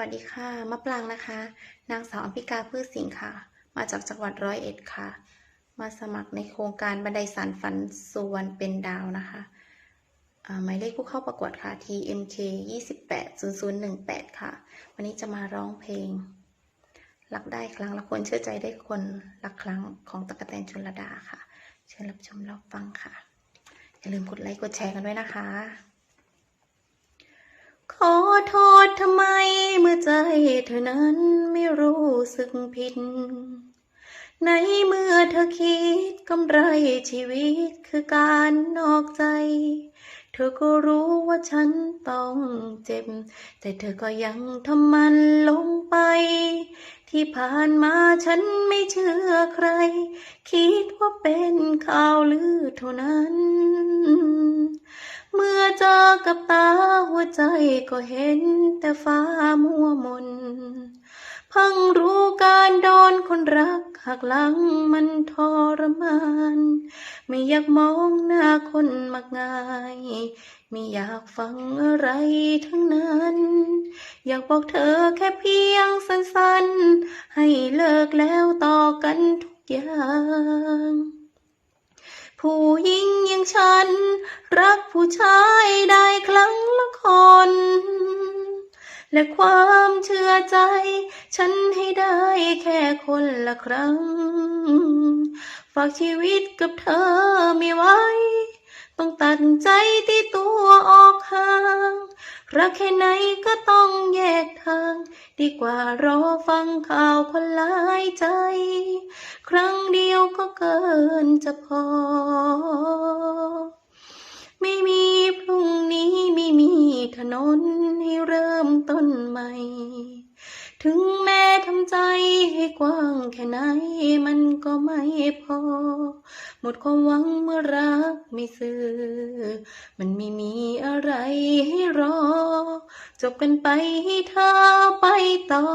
วัสดีค่ะ มะปรางนะคะ นางสาวอัมพิกาพืชสิงห์ค่ะ มาจากจังหวัดร้อยเอ็ดค่ะ มาสมัครในโครงการบันไดสารฝันสู่วันเป็นดาวนะคะหมายเลขผู้เข้าประกวดค่ะ TMK 280018 ค่ะ วันนี้จะมาร้องเพลง รักได้ครั้งละคนเชื่อใจได้คนละครั้งของตะกะแตนชนระดาค่ะ เชิญรับชมรับฟังค่ะ อย่าลืมกดไลค์กดแชร์กันด้วยนะคะ ขอโทษทำไม เมื่อเธอนั้นไม่รู้สึกผิด ในเมื่อเธอคิดกำไรชีวิตคือการนอกใจ เธอก็รู้ว่าฉันต้องเจ็บ แต่เธอก็ยังทำมันลงไป ที่ผ่านมาฉันไม่เชื่อใคร คิดว่าเป็นข่าวลือเท่านั้นเมื่อเจอกับตาหัวใจก็เห็นแต่ฟ้ามัวม พิ่งรู้การโดนคนรักหักหลังมันทรมาน ไม่อยากมองหน้าคนมักง่าย ไม่อยากฟังอะไรทั้งนั้น อยากบอกเธอแค่เพียงสั้นๆ ให้เลิกแล้วต่อกันทุกอย่าง ผู้หญิงอย่างฉัน รักผู้ชายได้ครั้งละคน และความเชื่อใจ ฉันให้ได้แค่คนละครั้ง ฝากชีวิตกับเธอไม่ไหวต้องตัดใจที่ตัวออกห่างรักแค่ไหนก็ต้องแยกทาง ดีกว่ารอฟังข่าวคนหลายใจ ครั้งเดียวก็เกินจะพอ ไม่มีพรุ่งนี้ไม่มีถนน ต้นใหม่ ถึงแม้ทำใจให้กว้างแค่ไหนมันก็ไม่พอ หมดความหวังเมื่อรักไม่ซื่อ มันไม่มีอะไรให้รอ จบกันไปให้เธอไปต่อ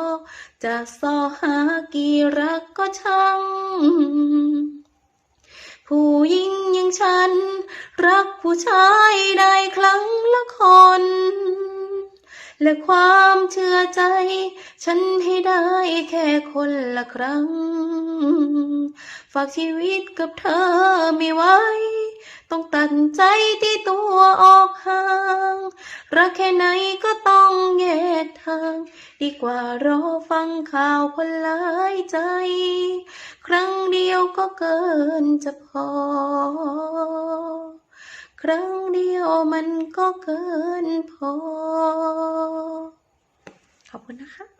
จะสอหากี่รักก็ช่างผู้หญิงอย่างฉัน รักผู้ชายได้ครั้งละคน และความเชื่อใจ ฉันให้ได้แค่คนละครั้ง ฝากชีวิตกับเธอไม่ไหวต้องตัดใจที่ตัวออกห่าง รักแค่ไหนก็ต้องแยกทาง ดีกว่ารอฟังข่าวคนหลายใจ ครั้งเดียวก็เกินจะพอ ครั้งเดียวมันก็เกินพอ ขอบคุณนะคะ